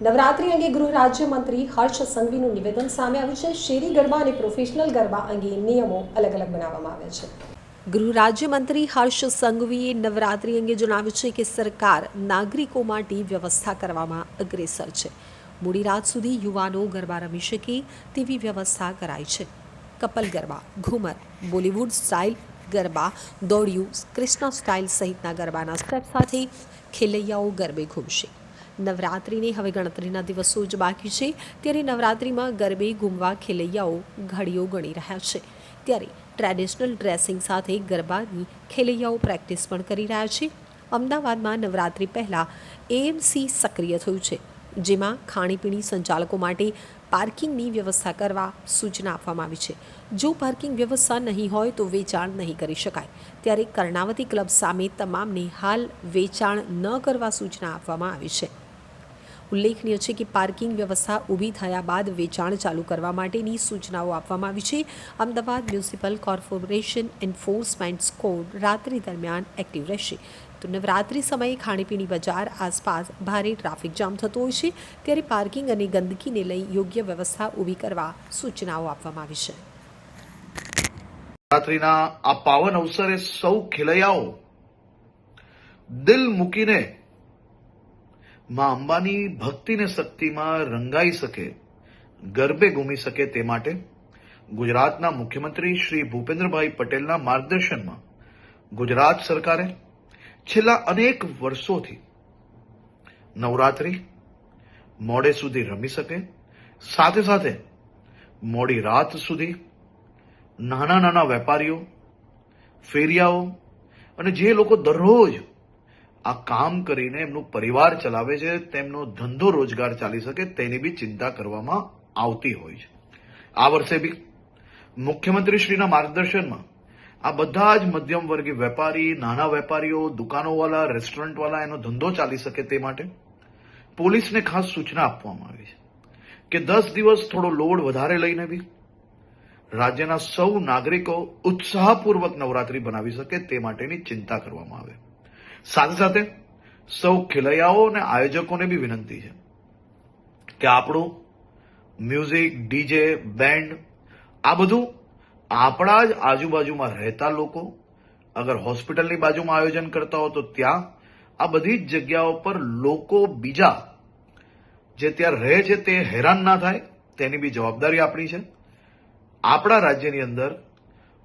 નવરાત્રી અંગે ગૃહ રાજ્યમંત્રી હર્ષ સંઘવીનું નિવેદન સામે આવ્યું છે. શેરી ગરબા અને પ્રોફેશનલ ગરબા અંગે નિયમો અલગ અલગ બનાવવામાં આવ્યા છે. ગૃહ રાજ્યમંત્રી હર્ષ સંઘવીએ નવરાત્રી અંગે જણાવ્યું છે કે સરકાર નાગરિકો માટે વ્યવસ્થા કરવામાં અગ્રેસર છે. મોડી રાત સુધી યુવાનો ગરબા રમી શકે તેવી વ્યવસ્થા કરાઈ છે. Couple garba, ghoomar, Bollywood style garba, દોડિયું Krishna style સહિતના ગરબાના સ્ટેપ સાથે ખેલૈયાઓ ગરબે ઘૂમશે. નવરાત્રિને, હવે ગણતરીના દિવસો જ બાકી છે. ત્યારે નવરાત્રિમાં ગરબે, ઘૂમવા, ખેલૈયાઓ ઘડીઓ ગણી રહ્યા છે. ત્યારે ટ્રેડિશનલ ડ્રેસિંગ સાથે ગરબાની ખેલૈયાઓ પ્રેક્ટિસ પણ કરી રહ્યા છે. અમદાવાદમાં નવરાત્રિ પહેલાં એએમસી સક્રિય થયું છે. જેમાં ખાણીપીણી સંચાલકો માટે પાર્કિંગની વ્યવસ્થા કરવા સૂચના આપવામાં આવી છે. જો પાર્કિંગ વ્યવસ્થા નહીં હોય તો વેચાણ નહીં કરી શકાય. ત્યારે કર્ણાવતી ક્લબ સામે તમામને હાલ વેચાણ ન કરવા સૂચના આપવામાં આવી છે. ઉલ્લેખનીય છે કે પાર્કિંગ વ્યવસ્થા ઊભી થયા બાદ વેચાણ ચાલુ કરવા માટેની સૂચનાઓ આપવામાં આવી છે. Ahmedabad municipal corporation enforcement squad રાત્રિ દરમિયાન એક્ટિવ રહેશે. તો નવરાત્રિ સમયે ખાણીપીણી બજાર આસપાસ ભારે ટ્રાફિક જામ થતો હોય છે. ત્યારે પાર્કિંગ અને ગંદકીને લઈ યોગ્ય વ્યવસ્થા ઊભી કરવા સૂચનાઓ આપવામાં આવી છે. રાત્રિના આ પાવન અવસરે સૌ ખેલૈયાઓ દિલ મૂકીને માં અંબાની ભક્તિને શક્તિમાં રંગાઈ શકે, ગરબે ઘૂમી શકે તે માટે ગુજરાતના મુખ્યમંત્રી શ્રી ભૂપેન્દ્રભાઈ પટેલના માર્ગદર્શનમાં ગુજરાત સરકારે છેલ્લા અનેક વર્ષોથી નવરાત્રી મોડે સુધી રમી શકે, સાથે સાથે મોડી રાત સુધી નાના નાના વેપારીઓ, ફેરિયાઓ અને જે લોકો દરરોજ આ કામ કરીને એમનું પરિવાર ચલાવે છે, તેમનો ધંધો રોજગાર ચાલી શકે તેની બી ચિંતા કરવામાં આવતી હોય છે. આ વર્ષે બી મુખ્યમંત્રીશ્રીના માર્ગદર્શનમાં આ બધા જ મધ્યમ વર્ગીય વેપારી, નાના વેપારીઓ દુકાનોવાળા રેસ્ટોરન્ટવાળા એનો ધંધો ચાલી શકે તે માટે પોલીસને ખાસ સૂચના આપવામાં આવી છે કે દસ દિવસ થોડો લોડ વધારે લઈને બી રાજ્યના સૌ નાગરિકો ઉત્સાહપૂર્વક નવરાત્રી બનાવી શકે તે માટેની ચિંતા કરવામાં આવે. સાથે સાથે સૌ ખેલૈયાઓ અને આયોજકોને બી વિનંતી છે કે આપણું મ્યુઝિક, ડીજે, બેન્ડ, આ બધું આપણા જ આજુબાજુમાં રહેતા લોકો અગર હોસ્પિટલની બાજુમાં આયોજન કરતા હો તો ત્યાં આ બધી જ જગ્યાઓ પર લોકો બીજા જે ત્યાં રહે છે તે હેરાન ના થાય તેની બી જવાબદારી આપણી છે. આપણા રાજ્યની અંદર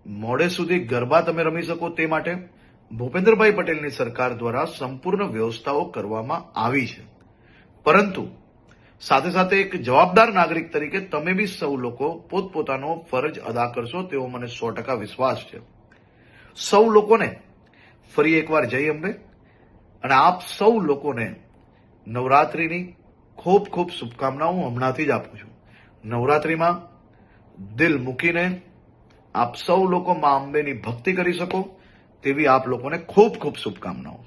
મોડે સુધી ગરબા તમે રમી શકો તે માટે ભૂપેન્દ્રભાઈ પટેલની સરકાર દ્વારા સંપૂર્ણ વ્યવસ્થાઓ કરવામાં આવી છે. પરંતુ સાથે સાથે એક જવાબદાર નાગરિક તરીકે તમે બી સૌ લોકો પોતપોતાનો ફરજ અદા કરશો તેવો મને સો ટકા વિશ્વાસ છે. સૌ લોકોને ફરી એકવાર જય અંબે અને આપ સૌ લોકોને નવરાત્રીની ખૂબ ખૂબ શુભકામનાઓ હમણાંથી જ આપું છું. નવરાત્રીમાં દિલ મૂકીને આપ સૌ લોકો મા અંબેની ભક્તિ કરી શકો. તેવી આપ લોકોને ખૂબ ખૂબ શુભકામનાઓ.